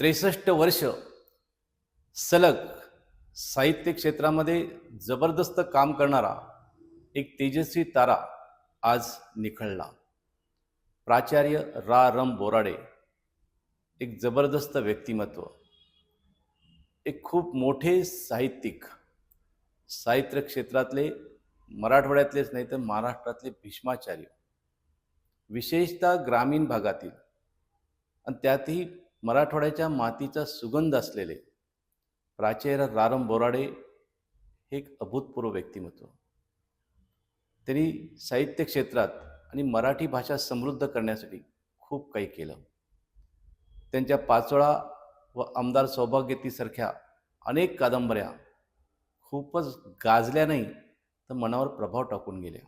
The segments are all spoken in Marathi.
त्रेसष्ट वर्ष सलग साहित्य क्षेत्रामध्ये जबरदस्त काम करणारा एक तेजस्वी तारा आज निखळला. प्राचार्य रा. रम. बोराडे एक जबरदस्त व्यक्तिमत्व एक खूप मोठे साहित्यिक साहित्य क्षेत्रातले मराठवाड्यातलेच नाही तर महाराष्ट्रातले भीष्माचार्य विशेषतः ग्रामीण भागातील. आणि त्यातही मराठवाड्याच्या मातीचा सुगंध असलेले प्राचार्य रारम बोराडे हे एक अभूतपूर्व व्यक्तिमत्व. त्यांनी साहित्य क्षेत्रात आणि मराठी भाषा समृद्ध करण्यासाठी खूप काही केलं. त्यांच्या पाचोळा व आमदार सौभाग्यतीसारख्या अनेक कादंबऱ्या खूपच गाजल्या नाही तर मनावर प्रभाव टाकून गेल्या.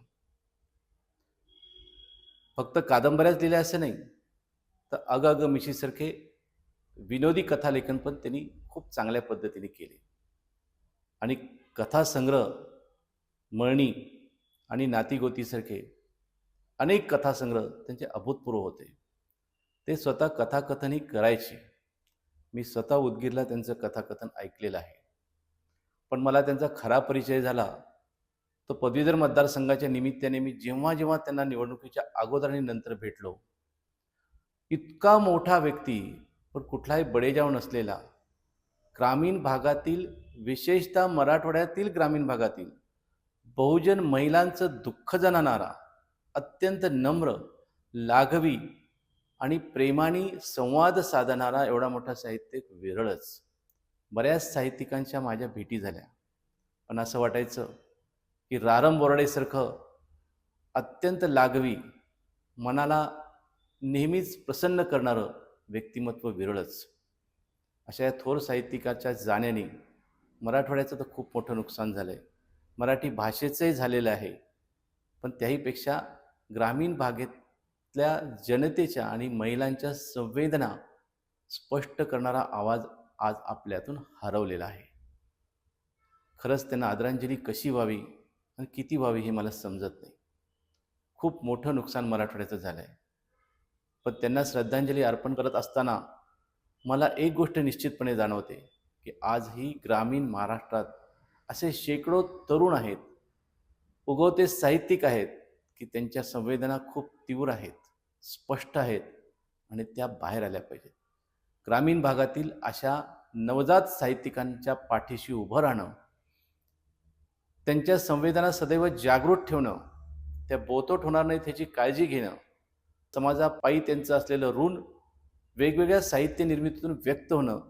फक्त कादंबऱ्याच लिहिल्या असं नाही तर अग अग मिशीसारखे विनोदी कथालेखन पण त्यांनी खूप चांगल्या पद्धतीने केले. आणि कथासंग्रह मळणी आणि नातीगोतीसारखे अनेक कथासंग्रह त्यांचे अभूतपूर्व होते. ते स्वतः कथाकथनही करायचे. मी स्वतः उदगीरला त्यांचं कथाकथन ऐकलेलं आहे. पण मला त्यांचा खरा परिचय झाला. तो पदवीधर मतदारसंघाच्या निमित्ताने मी जेव्हा जेव्हा त्यांना निवडणुकीच्या अगोदर आणि नंतर भेटलो इतका मोठा व्यक्ती पण कुठलाही बडेजाव नसलेला. ग्रामीण भागातील विशेषतः मराठवाड्यातील ग्रामीण भागातील बहुजन महिलांचं दुःख जाणणारा अत्यंत नम्र लाघवी आणि प्रेमाने संवाद साधणारा एवढा मोठा साहित्यिक विरळच. बऱ्याच साहित्यिकांच्या माझ्या भेटी झाल्या. पण असं वाटायचं की रारम बोराडेसारखं अत्यंत लाघवी मनाला नेहमीच प्रसन्न करणारं व्यक्तिमत्व विरळच. अशा या थोर साहित्यिकाच्या जाण्याने मराठवाड्याचं तर खूप मोठं नुकसान झालं आहे मराठी भाषेचंही झालेलं आहे. पण त्याहीपेक्षा ग्रामीण भागेतल्या जनतेच्या आणि महिलांच्या संवेदना स्पष्ट करणारा आवाज आज आपल्यातून हरवलेला आहे. खरंच त्यांना आदरांजली कशी व्हावी आणि किती व्हावी हे मला समजत नाही. खूप मोठं नुकसान मराठवाड्याचं झालं आहे पण त्यांना श्रद्धांजली अर्पण करत असताना मला एक गोष्ट निश्चितपणे जाणवते की आजही ग्रामीण महाराष्ट्रात असे शेकडो तरुण आहेत उगवते साहित्यिक आहेत की त्यांच्या संवेदना खूप तीव्र आहेत स्पष्ट आहेत आणि त्या बाहेर आल्या पाहिजेत. ग्रामीण भागातील अशा नवजात साहित्यिकांच्या पाठीशी उभं राहणं त्यांच्या संवेदना सदैव जागृत ठेवणं त्या बोतोट होणार नाहीत ह्याची काळजी घेणं समाजापायी त्यांचं असलेलं ऋण वेगवेगळ्या साहित्य निर्मितीतून व्यक्त होणं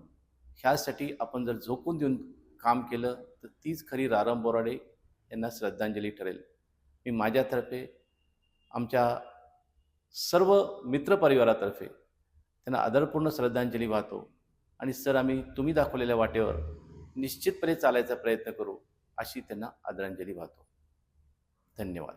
ह्यासाठी आपण जर झोकून देऊन काम केलं तर तीच खरी राराम बोराडे यांना श्रद्धांजली ठरेल. मी माझ्यातर्फे आमच्या सर्व मित्रपरिवारातर्फे त्यांना आदरपूर्ण श्रद्धांजली वाहतो. आणि सर आम्ही तुम्ही दाखवलेल्या वाटेवर निश्चितपणे चालायचा प्रयत्न करू अशी त्यांना आदरांजली वाहतो. धन्यवाद.